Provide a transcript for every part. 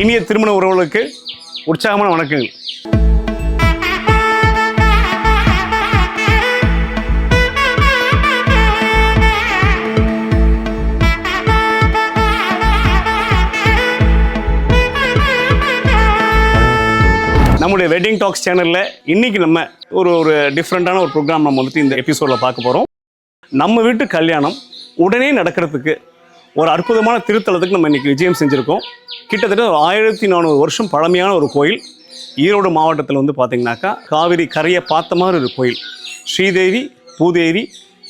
இனிய திருமண உறவுகளுக்கு உற்சாகமான வணக்கங்கள். நம்முடைய வெட்டிங் டாக்ஸ் சேனலில் இன்னைக்கு நம்ம ஒரு ஒரு டிஃப்ரெண்ட்டான ஒரு ப்ரோக்ராம் நம்ம வந்துட்டு இந்த எபிசோடில் பார்க்க போகிறோம் நம்ம வீட்டு கல்யாணம் உடனே நடக்கிறதுக்கு ஒரு அற்புதமான திருத்தலத்துக்கு நம்ம இன்றைக்கி விஜயம் செஞ்சுருக்கோம். கிட்டத்தட்ட ஒரு ஆயிரத்தி நானூறு வருஷம் பழமையான ஒரு கோயில். ஈரோடு மாவட்டத்தில் வந்து பார்த்திங்கனாக்கா காவிரி கரையை பார்த்த மாதிரி ஒரு கோயில். ஸ்ரீதேவி பூதேவி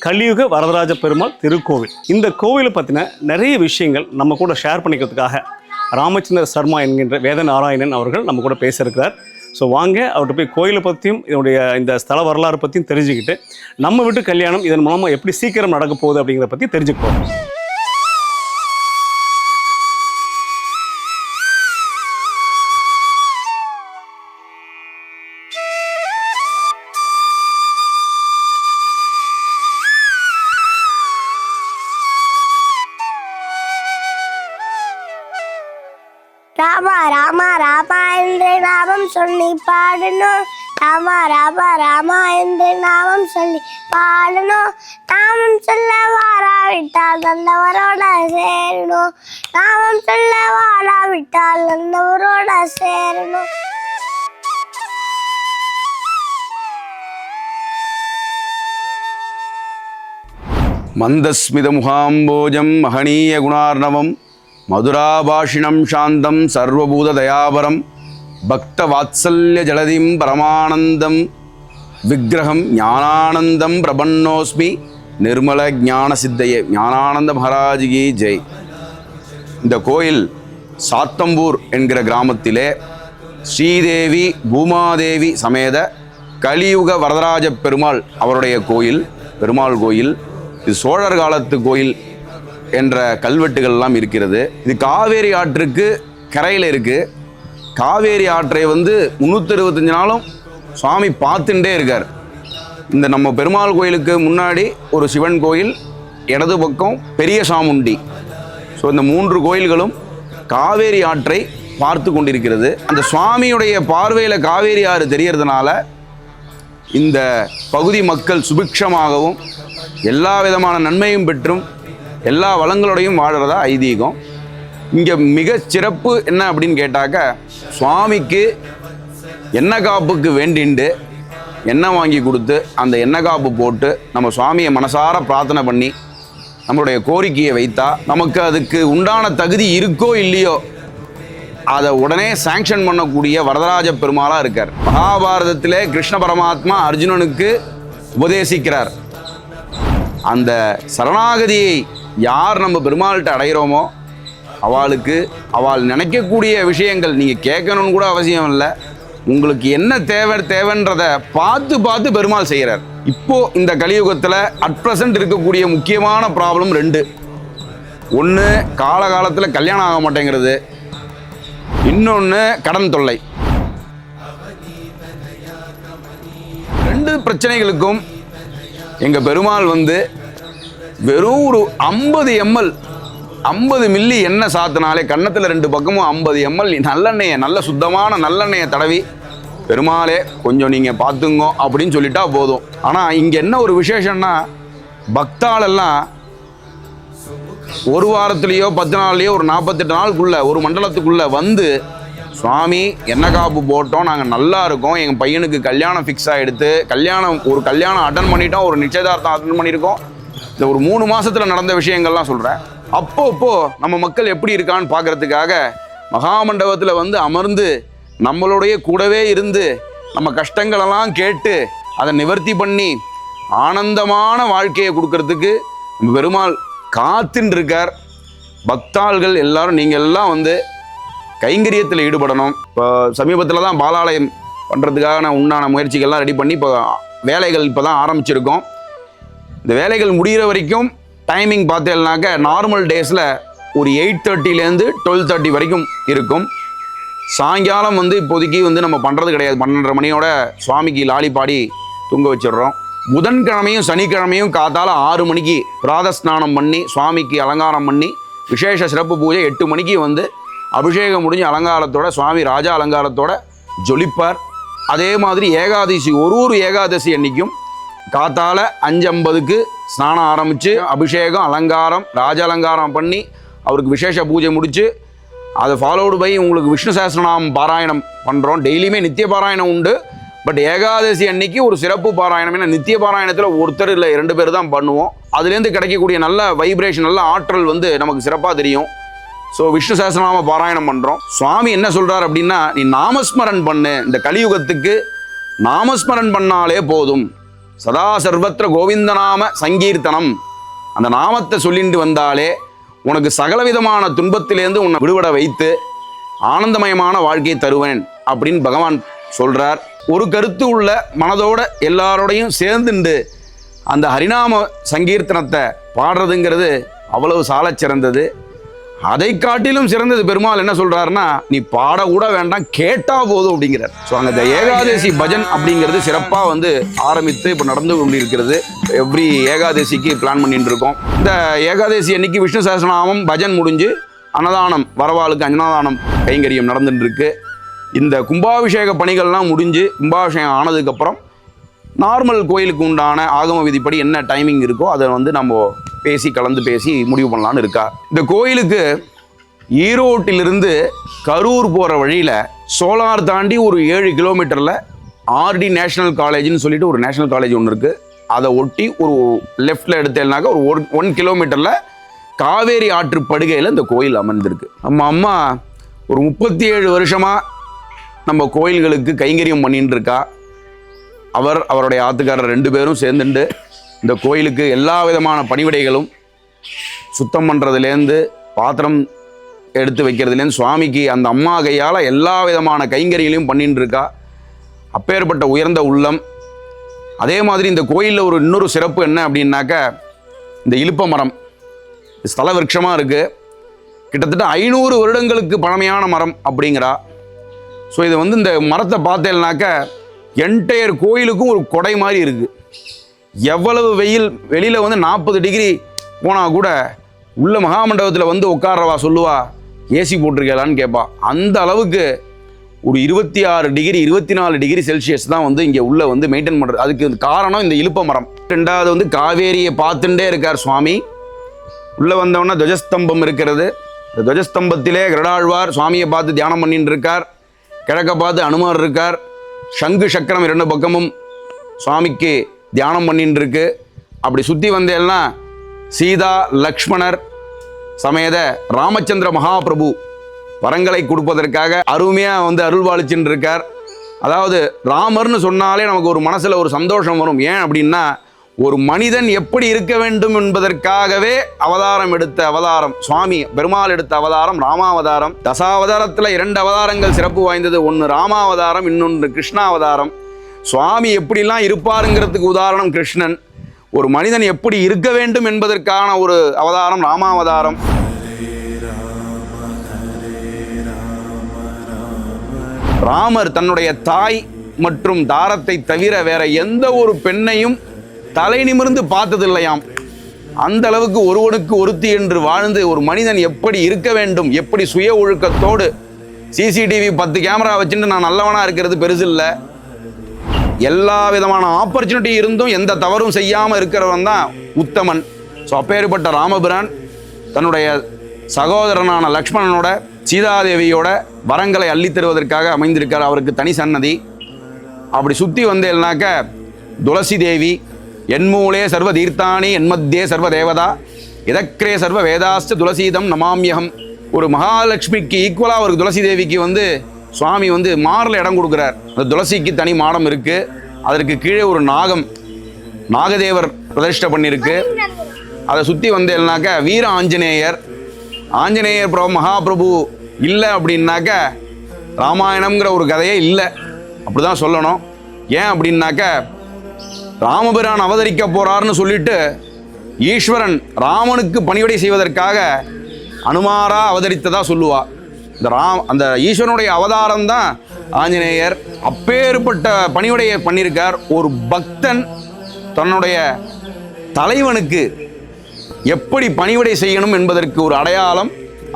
கலியுக வரதராஜ பெருமாள் திருக்கோவில். இந்த கோவிலை பற்றின நிறைய விஷயங்கள் நம்ம கூட ஷேர் பண்ணிக்கிறதுக்காக ராமச்சந்திர சர்மா என்கின்ற வேத நாராயணன் அவர்கள் நம்ம கூட பேசியிருக்கிறார். ஸோ வாங்க அவர்கிட்ட போய் கோயிலை பற்றியும் இதனுடைய இந்த ஸ்தல வரலாறு பற்றியும் தெரிஞ்சுக்கிட்டு நம்ம வீட்டு கல்யாணம் இதன் மூலமாக எப்படி சீக்கிரம் நடக்க போகுது அப்படிங்கிறத பற்றி தெரிஞ்சுக்கோங்க நாமம் சொல்லி பாடணும். ராமா ராமா ராமா என்று நாமம் சொல்லி பாடணும். நாமம் சொல்ல வாராவிட்டால் நல்லவரோட சேரணும். நாமம் சொல்ல வாராவிட்டால் நல்லவரோட சேரணும். மந்தஸ்மிதமுகாம்போஜம் மகனீய குணார்ணவம் மதுராபாஷிணம் சாந்தம் சர்வபூத தயாபரம் வாத்சல்ய ஜலதிம் பரமானந்தம். விக்கிரகம் ஞானானந்தம் பிரபன்னோஸ்மி. நிர்மல ஞான சித்தையே ஞானானந்த மகாராஜிகி ஜெய். இந்த கோயில் சாத்தம்பூர் என்கிற கிராமத்திலே ஸ்ரீதேவி பூமாதேவி சமேத கலியுக வரதராஜ பெருமாள் அவருடைய கோயில் பெருமாள் கோயில். இது சோழர் காலத்து கோயில் என்ற கல்வெட்டுகள்லாம் இருக்கிறது. இது காவேரி ஆற்றுக்கு கரையில் இருக்குது காவேரி ஆற்றை வந்து முந்நூற்றி இருபத்தஞ்சு நாளும் சுவாமி பார்த்துட்டே இருக்கார். இந்த நம்ம பெருமாள் கோயிலுக்கு முன்னாடி ஒரு சிவன் கோயில் இடது பக்கம் பெரிய சாமுண்டி. ஸோ இந்த மூன்று கோயில்களும் காவேரி ஆற்றை பார்த்து கொண்டிருக்கிறது. அந்த சுவாமியுடைய பார்வையில் காவேரி ஆறு தெரியறதுனால இந்த பகுதி மக்கள் சுபிக்ஷமாகவும் எல்லா விதமான நன்மையும் பெற்றும் எல்லா வளங்களோடையும் வாழறதா ஐதீகம். இங்கே மிக சிறப்பு என்ன அப்படின்னு கேட்டாக்க சுவாமிக்கு எண்ணெய் காப்புக்கு வேண்டிண்டு எண்ணெய் வாங்கி கொடுத்து அந்த எண்ணெய் காப்பு போட்டு நம்ம சுவாமியை மனசார பிரார்த்தனை பண்ணி நம்மளுடைய கோரிக்கையை வைத்தா நமக்கு அதுக்கு உண்டான தகுதி இருக்கோ இல்லையோ அதை உடனே சாங்ஷன் பண்ணக்கூடிய வரதராஜ பெருமாளாக இருக்கார். மகாபாரதத்திலே கிருஷ்ண பரமாத்மா அர்ஜுனனுக்கு உபதேசிக்கிறார். அந்த சரணாகதியை யார் நம்ம பெருமாள்கிட்ட அடைகிறோமோ அவளுக்கு அவள் நினைக்கக்கூடிய விஷயங்கள் நீங்கள் கேட்கணும்னு கூட அவசியம் இல்லை. உங்களுக்கு என்ன தேவை தேவைன்றத பார்த்து பார்த்து பெருமாள் செய்கிறார் இப்போ இந்த கலியுகத்தில் அட் இருக்கக்கூடிய முக்கியமான ப்ராப்ளம் ரெண்டு. ஒன்று காலகாலத்தில் கல்யாணம் ஆக மாட்டேங்கிறது. இன்னொன்று கடன் தொல்லை. ரெண்டு பிரச்சனைகளுக்கும் எங்கள் பெருமாள் வந்து வெறும் ஒரு ஐம்பது எம்எல் ஐம்பது மில்லி எண்ணெய் சாத்தினாலே கன்னத்தில் ரெண்டு பக்கமும் ஐம்பது எம்எல். நல்லெண்ணெயை நல்ல சுத்தமான நல்லெண்ணெயை தடவி பெருமாளே கொஞ்சம் நீங்கள் பார்த்துங்க அப்படின்னு சொல்லிட்டா போதும். ஆனால் இங்கே என்ன ஒரு விசேஷம்னா பக்தாலெல்லாம் ஒரு வாரத்துலேயோ பத்து நாள்லையோ ஒரு நாற்பத்தெட்டு நாளுக்குள்ளே ஒரு மண்டலத்துக்குள்ளே வந்து சுவாமி என்ன காப்பு போட்டோம் நாங்கள் நல்லா இருக்கோம். எங்கள் பையனுக்கு கல்யாணம் ஃபிக்ஸ் ஆகிடுத்து கல்யாணம் ஒரு கல்யாணம் அட்டன் பண்ணிட்டோம் ஒரு நிச்சயதார்த்தம் அட்டன் பண்ணியிருக்கோம். இந்த ஒரு மூணு மாதத்தில் நடந்த விஷயங்கள்லாம் சொல்கிறேன் அப்போ அப்போ நம்ம மக்கள் எப்படி இருக்கான்னு பார்க்கறதுக்காக மகாமண்டபத்தில் வந்து அமர்ந்து நம்மளுடைய கூடவே இருந்து நம்ம கஷ்டங்களெல்லாம் கேட்டு அதை நிவர்த்தி பண்ணி ஆனந்தமான வாழ்க்கையை கொடுக்கறதுக்கு நம்ம பெருமாள் காத்துன்னு இருக்கார் பக்தாள்கள் எல்லாரும் நீங்கள் எல்லாம் வந்து கைங்கரியத்தில் ஈடுபடணும். இப்போ சமீபத்தில் தான் பாலாலயம் பண்ணுறதுக்கான உண்டான முயற்சிகள்லாம் ரெடி பண்ணி இப்போ வேலைகள் இப்போ தான் ஆரம்பிச்சிருக்கோம். இந்த வேலைகள் முடிகிற வரைக்கும் டைமிங் பார்த்தேன்னாக்க நார்மல் டேஸில் ஒரு எயிட் தேர்ட்டிலேருந்து டுவெல் தேர்ட்டி வரைக்கும் இருக்கும். சாயங்காலம் வந்து இப்போதைக்கு வந்து நம்ம பண்ணுறது கிடையாது. பன்னெண்டரை மணியோட சுவாமிக்கு லாலி பாடி தூங்க வச்சிடுறோம். புதன்கிழமையும் சனிக்கிழமையும் காத்தால ஆறு மணிக்கு பிராதஸ்நானம் பண்ணி சுவாமிக்கு அலங்காரம் பண்ணி விசேஷ சிறப்பு பூஜை எட்டு மணிக்கு வந்து அபிஷேகம் முடிஞ்சு அலங்காரத்தோட சுவாமி ராஜா அலங்காரத்தோட ஜொலிப்பார். அதே மாதிரி ஏகாதசி ஒரு ஒரு ஏகாதசி அன்னைக்கும் காத்தால அஞ்சு ஐம்பதுக்கு ஸ்நானம் ஆரம்பித்து அபிஷேகம் அலங்காரம் ராஜ அலங்காரம் பண்ணி அவருக்கு விசேஷ பூஜை முடித்து அதை ஃபாலோடு பை உங்களுக்கு விஷ்ணு சஹஸ்ரநாமம் பாராயணம் பண்ணுறோம் டெய்லியுமே நித்திய பாராயணம் உண்டு. பட் ஏகாதசி அன்னைக்கு ஒரு சிறப்பு பாராயணம். ஏன்னா நித்திய பாராயணத்தில் ஒருத்தர் இல்லை ரெண்டு பேர் தான் பண்ணுவோம். அதுலேருந்து கிடைக்கக்கூடிய நல்ல வைப்ரேஷன் நல்ல ஆற்றல் வந்து நமக்கு சிறப்பாக தெரியும். ஸோ விஷ்ணு சாஸ்திரநாம பாராயணம் பண்ணுறோம் சுவாமி என்ன சொல்கிறார் அப்படின்னா நீ நாமஸ்மரன் பண்ணு. இந்த கலியுகத்துக்கு நாமஸ்மரன் பண்ணாலே போதும். சதா சர்வத்திர கோவிந்தநாம சங்கீர்த்தனம். அந்த நாமத்தை சொல்லிட்டு வந்தாலே உனக்கு சகலவிதமான துன்பத்திலேருந்து உன்னை விடுபட வைத்து ஆனந்தமயமான வாழ்க்கையை தருவேன் அப்படின்னு பகவான் சொல்றார். ஒரு கருத்து உள்ள மனதோட எல்லாரோடையும் சேர்ந்துண்டு அந்த ஹரிநாம சங்கீர்த்தனத்தை பாடுறதுங்கிறது அவ்வளவு சாலச் சிறந்தது அதை காட்டிலும் சிறந்தது பெருமாள் என்ன சொல்றாருன்னா நீ பாட கூட வேண்டாம் கேட்டா போதும் அப்படிங்கிறார். ஸோ அங்கே இந்த ஏகாதசி பஜன் அப்படிங்கிறது சிறப்பாக வந்து ஆரம்பித்து இப்போ நடந்து கொண்டிருக்கிறது. எவ்ரி ஏகாதசிக்கு பிளான் பண்ணிட்டு இருக்கோம். இந்த ஏகாதசி அன்னைக்கு விஷ்ணு சஹஸ்ரநாமம் பஜன் முடிஞ்சு அன்னதானம் வரவாளுக்கு அன்னதானம் கைங்கரியம் நடந்துட்டு இருக்கு. இந்த கும்பாபிஷேக பணிகள்லாம் முடிஞ்சு கும்பாபிஷேகம் ஆனதுக்கப்புறம் நார்மல் கோயிலுக்கு உண்டான ஆகம விதிப்படி என்ன டைமிங் இருக்கோ அதை வந்து நம்ம பேசி கலந்து பேசி முடிவு பண்ணலான்னு இருக்கா. இந்த கோயிலுக்கு ஈரோட்டிலிருந்து கரூர் போகிற வழியில் சோலார் தாண்டி ஒரு ஏழு கிலோமீட்டரில் ஆர்டி நேஷனல் காலேஜ்னு சொல்லிட்டு ஒரு நேஷனல் காலேஜ் ஒன்று இருக்குது அதை ஒட்டி ஒரு லெஃப்டில் எடுத்தேன்னாக்கா ஒரு ஒன் ஒன் கிலோமீட்டரில் காவேரி ஆற்று படுகையில் இந்த கோயில் அமர்ந்திருக்கு. நம்ம அம்மா ஒரு முப்பத்தி ஏழு வருஷமாக நம்ம கோயில்களுக்கு கைங்கரியம் பண்ணிட்டு இருக்கா. அவர் அவருடைய ஆத்துக்காரர் ரெண்டு பேரும் சேர்ந்துண்டு இந்த கோயிலுக்கு எல்லா விதமான பணிவிடைகளும் சுத்தம் பண்ணுறதுலேருந்து பாத்திரம் எடுத்து வைக்கிறதுலேருந்து சுவாமிக்கு அந்த அம்மா கையால் எல்லா விதமான கைங்கறிகளையும் பண்ணிட்டு இருக்கா அப்பேற்பட்ட உயர்ந்த உள்ளம். அதே மாதிரி இந்த கோயிலில் ஒரு இன்னொரு சிறப்பு என்ன அப்படின்னாக்க இந்த இழுப்ப மரம். ஸ்தல விருட்சமாக இருக்குது கிட்டத்தட்ட ஐநூறு வருடங்களுக்கு பழமையான மரம் அப்படிங்கிறா. ஸோ இது வந்து இந்த மரத்தை பார்த்தேன்னாக்க என்டையர் கோயிலுக்கும் ஒரு கொடை மாதிரி இருக்குது எவ்வளவு வெயில் வெளியில் வந்து நாற்பது டிகிரி போனால் கூட உள்ள மகாமண்டபத்தில் வந்து உட்கார்றவா சொல்லுவா ஏசி போட்டிருக்கலான்னு கேட்பா அந்த அளவுக்கு ஒரு இருபத்தி ஆறு டிகிரி இருபத்தி நாலு டிகிரி செல்சியஸ் தான் வந்து இங்கே உள்ளே வந்து மெயின்டைன் பண்ணுறது அதுக்கு காரணம் இந்த இழுப்ப மரம். ரெண்டாவது வந்து காவேரியை பார்த்துட்டே இருக்கார் சுவாமி. உள்ளே வந்தவொடனே துவஜஸ்தம்பம் இருக்கிறது. இந்த துவஜஸ்தம்பத்திலே கிரடாழ்வார் சுவாமியை பார்த்து தியானம் பண்ணிட்டு இருக்கார். கிழக்க பார்த்து அனுமார் இருக்கார். சங்கு சக்கரம் இரண்டு பக்கமும் சுவாமிக்கு தியானம் பண்ணின்னு இருக்கு அப்படி சுற்றி வந்தேன்னா சீதா லக்ஷ்மணர் சமேத ராமச்சந்திர மகாபிரபு வரங்களை கொடுப்பதற்காக அருமையாக வந்து அருள்வாளிச்சுட்டு இருக்கார் அதாவது ராமர்னு சொன்னாலே நமக்கு ஒரு மனசில் ஒரு சந்தோஷம் வரும். ஏன் அப்படின்னா ஒரு மனிதன் எப்படி இருக்க வேண்டும் என்பதற்காகவே அவதாரம் எடுத்த அவதாரம் சுவாமி பெருமாள் எடுத்த அவதாரம் ராமாவதாரம். தசாவதாரத்தில் இரண்டு அவதாரங்கள் சிறப்பு வாய்ந்தது. ஒன்று ராமாவதாரம் இன்னொன்று கிருஷ்ணாவதாரம். சுவாமி எப்படிலாம் இருப்பாருங்கிறதுக்கு உதாரணம் கிருஷ்ணன். ஒரு மனிதன் எப்படி இருக்க வேண்டும் என்பதற்கான ஒரு அவதாரம் ராமாவதாரம். ராமர் தன்னுடைய தாய் மற்றும் தாரத்தை தவிர வேற எந்த ஒரு பெண்ணையும் தலை நிமிர்ந்து பார்த்ததில்லையாம். அந்த அளவுக்கு ஒருவனுக்கு ஒருத்தி என்று வாழ்ந்து ஒரு மனிதன் எப்படி இருக்க வேண்டும் எப்படி சுய ஒழுக்கத்தோடு சிசிடிவி பத்து கேமரா வச்சுட்டு நான் நல்லவனாக இருக்கிறது பெருசு இல்லை. எல்லா விதமான ஆப்பர்ச்சுனிட்டி இருந்தும் எந்த தவறும் செய்யாமல் இருக்கிறவன் தான் உத்தமன். ஸோ அப்பேற்பட்ட ராமபிரான் தன்னுடைய சகோதரனான லக்ஷ்மணனோட சீதாதேவியோட வரங்களை அள்ளித் தருவதற்காக அமைந்திருக்கார் அவருக்கு தனி சன்னதி. அப்படி சுற்றி வந்தேன்னாக்க துளசி தேவி என்மூலே சர்வ தீர்த்தானி என்மத்தியே சர்வ தேவதா இதக்ரே சர்வ வேதாஸ்த துளசீதம் நமாமியகம். ஒரு மகாலட்சுமிக்கு ஈக்குவலாக ஒரு துளசி தேவிக்கு வந்து சுவாமி வந்து மாரில் இடம் கொடுக்குறார். அந்த துளசிக்கு தனி மாடம் இருக்கு. அதற்கு கீழே ஒரு நாகம் நாகதேவர் பிரதிஷ்டை பண்ணியிருக்கு அதை சுற்றி வந்தேன்னாக்க வீர ஆஞ்சநேயர். ஆஞ்சநேயர் பிரபு மகாபிரபு இல்லை அப்படின்னாக்க ராமாயணம்ங்கிற ஒரு கதையே இல்லை. அப்படிதான் சொல்லணும். ஏன் அப்படின்னாக்க ராமபிரான் அவதரிக்க போறார்னு சொல்லிட்டு ஈஸ்வரன் ராமனுக்கு பணிவிடை செய்வதற்காக அனுமாரா அவதரித்ததா சொல்லுவா. இந்த ராம் அந்த ஈஸ்வரனுடைய அவதாரம் தான் ஆஞ்சநேயர் அப்பேற்பட்ட பணிவிடையை பண்ணியிருக்கார் ஒரு பக்தன் தன்னுடைய தலைவனுக்கு எப்படி பணிவிடை செய்யணும் என்பதற்கு ஒரு அடையாளம்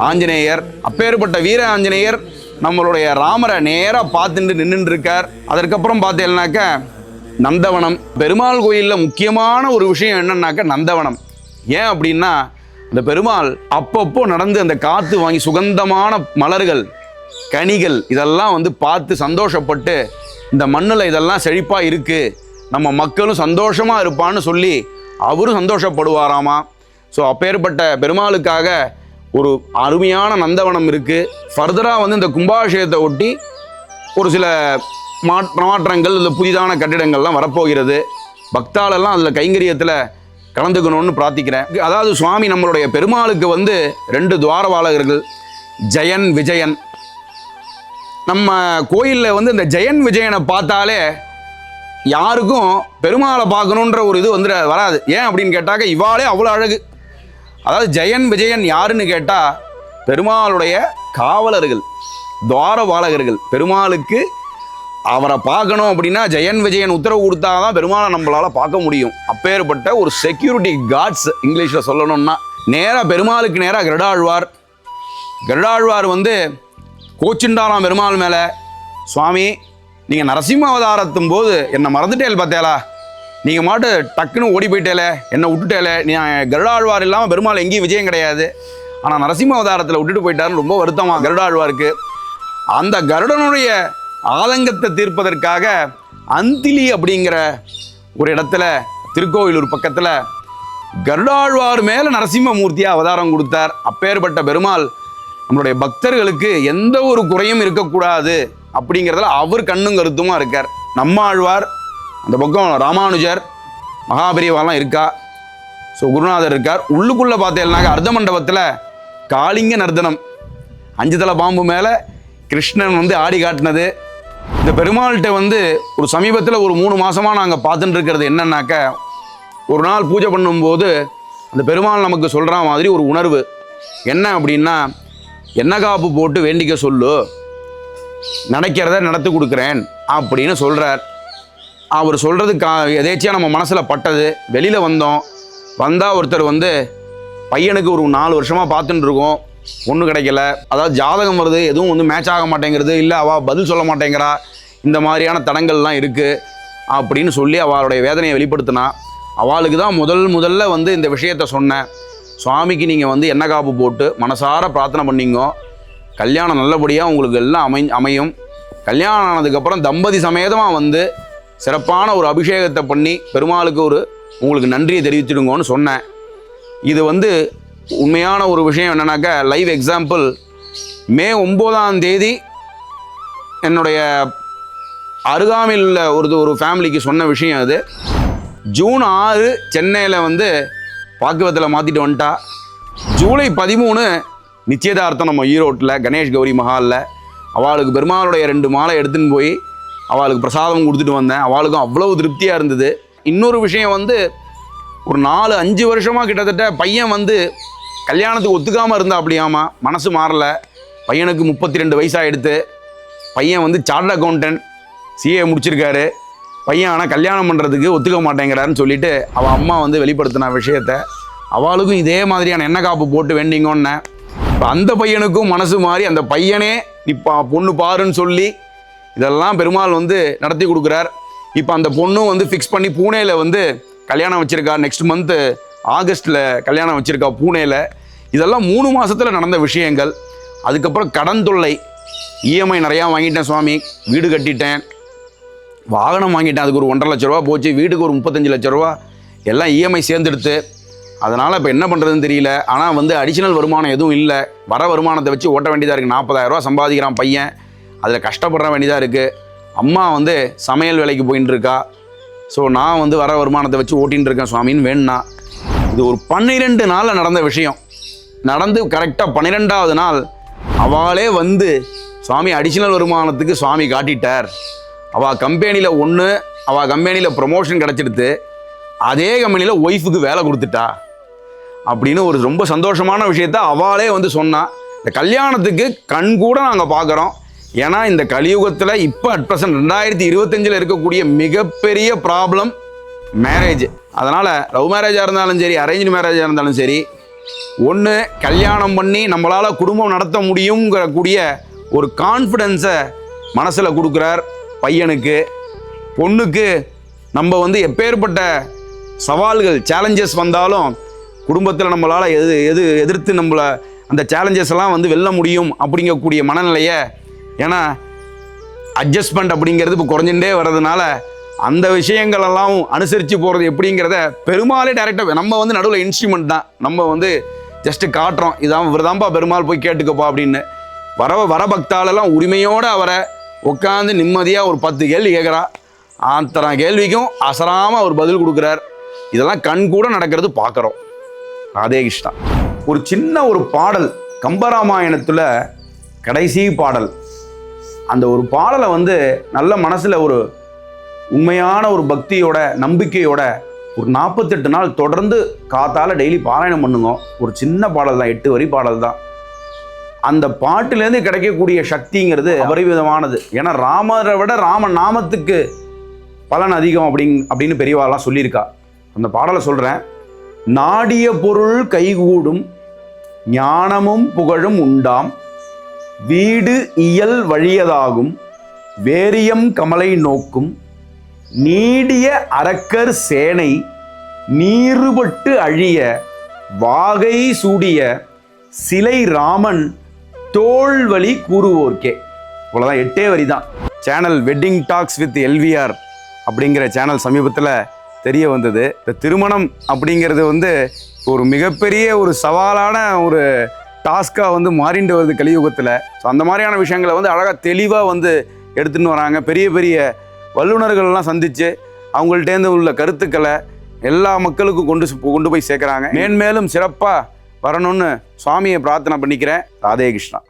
ஆஞ்சநேயர். அப்பேற்பட்ட வீர ஆஞ்சநேயர் நம்மளுடைய ராமரை நேராக பார்த்துட்டு நின்றுட்டு இருக்கார். அதற்கப்புறம் பார்த்தேன்னாக்க நந்தவனம். பெருமாள் கோயிலில் முக்கியமான ஒரு விஷயம் என்னன்னாக்க நந்தவனம். ஏன் அப்படின்னா அந்த பெருமாள் அப்பப்போ நடந்து அந்த காற்று வாங்கி சுகந்தமான மலர்கள் கனிகள் இதெல்லாம் வந்து பார்த்து சந்தோஷப்பட்டு இந்த மண்ணில் இதெல்லாம் செழிப்பாக இருக்குது நம்ம மக்களும் சந்தோஷமாக இருப்பான்னு சொல்லி அவரும் சந்தோஷப்படுவாராமா. ஸோ அப்பேற்பட்ட பெருமாளுக்காக ஒரு அருமையான நந்தவனம் இருக்குது ஃபர்தராக வந்து இந்த கும்பாபிஷேகத்தை ஒட்டி ஒரு சில மாற்றங்கள் இல்லை புதிதான கட்டிடங்கள்லாம் வரப்போகிறது. பக்தாலெல்லாம் அதில் கைங்கரியத்தில் கலந்துக்கணும்னு பிரார்த்திக்கிறேன். அதாவது சுவாமி நம்மளுடைய பெருமாளுக்கு வந்து ரெண்டு துவாரவாளகர்கள் ஜெயன் விஜயன். நம்ம கோயிலில் வந்து இந்த ஜெயன் விஜயனை பார்த்தாலே யாருக்கும் பெருமாளை பார்க்கணுன்ற ஒரு இது வந்து வராது. ஏன் அப்படின்னு கேட்டாக்க இவாளே அவ்வளோ அழகு. அதாவது ஜெயன் விஜயன் யாருன்னு கேட்டால் பெருமாளுடைய காவலர்கள் துவாரபாலகர்கள் பெருமாளுக்கு அவரை பார்க்கணும் அப்படின்னா ஜெயன் விஜயன் உத்தரவு கொடுத்தா தான் பெருமாளை நம்மளால் பார்க்க முடியும். அப்பேற்பட்ட ஒரு செக்யூரிட்டி கார்ட்ஸ் இங்கிலீஷில் சொல்லணும்னா நேராக பெருமாளுக்கு நேராக கருடாழ்வார். கருடாழ்வார் வந்து கோச்சுண்டாராம் பெருமாள் மேலே சுவாமி நீங்கள் நரசிம்ம அவதாரத்தும் போது என்னை மறந்துட்டேல் பார்த்தேலா? நீங்கள் மாட்டு டக்குன்னு ஓடி போயிட்டேல என்னை விட்டுட்டேல. நீ கருடாழ்வார் இல்லாமல் பெருமாள் எங்கேயும் விஜயம் கிடையாது. ஆனால் நரசிம்ம அவதாரத்தில் விட்டுட்டு போயிட்டாருன்னு ரொம்ப வருத்தமாக கருடாழ்வாருக்கு. அந்த கருடனுடைய ஆதங்கத்தை தீர்ப்பதற்காக அந்திலி அப்படிங்கிற ஒரு இடத்துல திருக்கோவிலூர் பக்கத்தில் கருடாழ்வார் மேலே நரசிம்மமூர்த்தியாக அவதாரம் கொடுத்தார். அப்பேற்பட்ட பெருமாள் நம்மளுடைய பக்தர்களுக்கு எந்த ஒரு குறையும் இருக்கக்கூடாது அப்படிங்கிறதுல அவர் கண்ணும் கருத்துமாக இருக்கார். நம்மாழ்வார் அந்த பக்கம் ராமானுஜர் மகாபெரிவாலாம் இருக்கா? ஸோ குருநாதர் இருக்கார். உள்ளுக்குள்ளே பார்த்தேன்னாக்க அர்த்த மண்டபத்தில் காளிங்க நர்தனம் அஞ்சு தலை பாம்பு மேலே கிருஷ்ணன் வந்து ஆடி காட்டினது. இந்த பெருமாள்கிட்ட வந்து ஒரு சமீபத்தில் ஒரு மூணு மாதமாக நாங்கள் பார்த்துட்டு இருக்கிறது என்னன்னாக்க ஒரு நாள் பூஜை பண்ணும்போது அந்த பெருமாள் நமக்கு சொல்கிற மாதிரி ஒரு உணர்வு. என்ன அப்படின்னா என்ன காப்பு போட்டு வேண்டிக்க சொல்லு. நினைக்கிறத நடத்தி கொடுக்குறேன் அப்படின்னு சொல்கிறார் அவர் சொல்கிறது கா எதேச்சியாக நம்ம மனசில் பட்டது. வெளியில் வந்தோம். வந்தால் ஒருத்தர் வந்து பையனுக்கு ஒரு நாலு வருஷமாக பார்த்துட்டு இருக்கோம். ஒன்றும் கிடைக்கல. அதாவது ஜாதகம் வருது எதுவும் வந்து மேட்ச் ஆக மாட்டேங்கிறது இல்லை அவள் பதில் சொல்ல மாட்டேங்கிறா இந்த மாதிரியான தடங்கள்லாம் இருக்குது அப்படின்னு சொல்லி அவளுடைய வேதனையை வெளிப்படுத்தினா அவளுக்கு தான் முதல் முதல்ல வந்து இந்த விஷயத்த சொன்னேன் சுவாமிக்கு நீங்கள் வந்து எண்ணெய் காப்பு போட்டு மனசார பிரார்த்தனை பண்ணிங்கோ. கல்யாணம் நல்லபடியாக உங்களுக்கு எல்லாம் அமை அமையும். கல்யாணம் ஆனதுக்கப்புறம் தம்பதி சமேதமாக வந்து சிறப்பான ஒரு அபிஷேகத்தை பண்ணி பெருமாளுக்கு ஒரு உங்களுக்கு நன்றியை தெரிவிச்சிடுங்கன்னு சொன்னேன். இது வந்து உண்மையான ஒரு விஷயம் என்னன்னாக்கா லைவ் எக்ஸாம்பிள் மே ஒம்போதாம் தேதி என்னுடைய அருகாமையில் உள்ள ஒரு ஒரு ஃபேமிலிக்கு சொன்ன விஷயம் அது. ஜூன் ஆறு சென்னையில் வந்து பாக்குவத்தில் மாற்றிட்டு வந்துட்டா. ஜூலை பதிமூணு நிச்சயதார்த்தம் நம்ம ஈரோட்டில் கணேஷ் கௌரி மஹாலில். அவளுக்கு பெருமாளுடைய ரெண்டு மாலை எடுத்துன்னு போய் அவளுக்கு பிரசாதம் கொடுத்துட்டு வந்தேன். அவளுக்கும் அவ்வளவு திருப்தியாக இருந்தது. இன்னொரு விஷயம் வந்து ஒரு நாலு அஞ்சு வருஷமாக கிட்டத்தட்ட பையன் வந்து கல்யாணத்துக்கு ஒத்துக்காமல் இருந்தா அப்படியாமா? மனசு மாறலை. பையனுக்கு முப்பத்தி ரெண்டு வயசாகிடுத்து பையன் வந்து சார்ட் அக்கௌண்டன்ட் சிஏ முடிச்சிருக்காரு. பையன் ஆனால் கல்யாணம் பண்ணுறதுக்கு ஒத்துக்க மாட்டேங்கிறாருன்னு சொல்லிட்டு அவள் அம்மா வந்து வெளிப்படுத்தின விஷயத்த. அவளுக்கும் இதே மாதிரியான எண்ணெய் காப்பு போட்டு வேண்டிங்கன்னு. இப்போ அந்த பையனுக்கும் மனசு மாறி அந்த பையனே இப்போ பொண்ணு பாருன்னு சொல்லி இதெல்லாம் பெருமாள் வந்து நடத்தி கொடுக்குறார். இப்போ அந்த பொண்ணும் வந்து ஃபிக்ஸ் பண்ணி பூனேயில் வந்து கல்யாணம் வச்சுருக்கா நெக்ஸ்ட் மந்த்து ஆகஸ்ட்டில் கல்யாணம் வச்சுருக்கா பூனேயில் இதெல்லாம் மூணு மாதத்தில் நடந்த விஷயங்கள். அதுக்கப்புறம் கடன் தொல்லை. இஎம்ஐ நிறையா வாங்கிட்டேன் சுவாமி. வீடு கட்டிட்டேன். வாகனம் வாங்கிட்டேன். அதுக்கு ஒரு ஒன்றரை லட்ச ரூபா போச்சு. வீட்டுக்கு ஒரு முப்பத்தஞ்சு லட்ச ரூபா. எல்லாம் இஎம்ஐ சேர்ந்துடுத்து. அதனால் இப்போ என்ன பண்ணுறதுன்னு தெரியல. ஆனால் வந்து அடிஷ்னல் வருமானம் எதுவும் இல்லை. வர வருமானத்தை வச்சு ஓட்ட வேண்டியதாக இருக்குது நாற்பதாயிரரூவா சம்பாதிக்கிறான் பையன். அதில் கஷ்டப்படுற வேண்டியதாக இருக்குது அம்மா வந்து சமையல் வேலைக்கு போயின்னு இருக்கா. ஸோ நான் வந்து வர வருமானத்தை வச்சு ஓட்டின்னு இருக்கேன் சுவாமின்னு வேணும்னா இது ஒரு பன்னிரெண்டு நாளில் நடந்த விஷயம். நடந்து கரெக்டாக பன்னிரெண்டாவது நாள் அவளே வந்து சுவாமி அடிஷ்னல் வருமானத்துக்கு சுவாமி காட்டிட்டார். அவள் கம்பெனியில் ஒன்று அவள் கம்பெனியில் ப்ரொமோஷன் கிடச்சிடுத்து அதே கம்பெனியில் ஒய்ஃபுக்கு வேலை கொடுத்துட்டா. அப்படின்னு ஒரு ரொம்ப சந்தோஷமான விஷயத்த அவளே வந்து சொன்னான் இந்த கல்யாணத்துக்கு கண் கூட நாங்கள் பார்க்குறோம் ஏன்னா இந்த கலியுகத்தில் இப்போ அட் ப்ரெசன்ட் ரெண்டாயிரத்தி இருபத்தஞ்சில் இருக்கக்கூடிய மிகப்பெரிய ப்ராப்ளம் மேரேஜ் அதனால் லவ் மேரேஜாக இருந்தாலும் சரி அரேஞ்ச் மேரேஜாக இருந்தாலும் சரி ஒன்று கல்யாணம் பண்ணி நம்மளால் குடும்பம் நடத்த முடியுங்கிற கூடிய ஒரு கான்ஃபிடென்ஸை மனசில் கொடுக்குறார் பையனுக்கு. பொண்ணுக்கு நம்ம வந்து எப்பேற்பட்ட சவால்கள் சேலஞ்சஸ் வந்தாலும் குடும்பத்தில் நம்மளால் எது எது எதிர்த்து நம்மளை அந்த சேலஞ்சஸ் எல்லாம் வந்து வெல்ல முடியும் அப்படிங்கக்கூடிய மனநிலையை ஏன்னா அட்ஜஸ்ட்மெண்ட் அப்படிங்கிறது இப்போ குறைஞ்சுட்டே வர்றதுனால அந்த விஷயங்களெல்லாம் அனுசரித்து போகிறது எப்படிங்கிறத பெருமாளே டேரெக்டாக நம்ம வந்து நடுவில் இன்ஸ்ட்ருமெண்ட் தான். நம்ம வந்து ஜஸ்ட்டு காட்டுறோம். இதான் இவர்தான்ப்பா பெருமாள் போய் கேட்டுக்கப்பா அப்படின்னு. வர வர பக்தாலெல்லாம் உரிமையோடு அவரை உட்காந்து நிம்மதியாக ஒரு பத்து கேள்வி கேட்குறா. அத்தனை கேள்விக்கும் அசராமல் அவர் பதில் கொடுக்குறார். இதெல்லாம் கண் கூட நடக்கிறது பார்க்குறோம். ராதே கிருஷ்ணா. ஒரு சின்ன ஒரு பாடல் கம்பராமாயணத்தில் கடைசி பாடல். அந்த ஒரு பாடலை வந்து நல்ல மனசில் ஒரு உண்மையான ஒரு பக்தியோட நம்பிக்கையோட ஒரு நாற்பத்தெட்டு நாள் தொடர்ந்து காத்தால டெய்லி பாராயணம் பண்ணுங்க. ஒரு சின்ன பாடல் தான் எட்டு வரி பாடல் தான். அந்த பாட்டிலேருந்து கிடைக்கக்கூடிய சக்திங்கிறது அபரிவிதமானது. ஏன்னா ராமரை விட ராம நாமத்துக்கு பலன் அதிகம் அப்படிங் அப்படின்னு பெரியவாலாம் சொல்லியிருக்கா. அந்த பாடலை சொல்கிறேன் நாடிய பொருள் கைகூடும் ஞானமும் புகழும் உண்டாம். வீடு இயல் வழியதாகும் வேரியம் கமலை நோக்கும் நீடிய அரக்கர் சேனை நீருபட்டு அழிய வாகை சூடிய சிலை ராமன் தோல்வழி கூறுவோர்க்கே. இவ்வளோதான் எட்டே வரி தான் channel wedding talks with LVR அப்படிங்கிற சேனல் சமீபத்தில் தெரிய வந்தது. இந்த திருமணம் அப்படிங்கிறது வந்து ஒரு மிகப்பெரிய ஒரு சவாலான ஒரு டாஸ்காக வந்து மாறிண்டு வருது கலியுகத்தில். ஸோ அந்த மாதிரியான விஷயங்களை வந்து அழகாக தெளிவாக வந்து எடுத்துன்னு வராங்க. பெரிய பெரிய வல்லுநர்கள்லாம் சந்தித்து அவங்கள்ட்டேருந்து உள்ள கருத்துக்களை எல்லா மக்களுக்கும் கொண்டு கொண்டு போய் சேர்க்குறாங்க. மேன்மேலும் சிறப்பாக வரணும்னு சுவாமியை பிரார்த்தனை பண்ணிக்கிறேன். ராதே கிருஷ்ணா.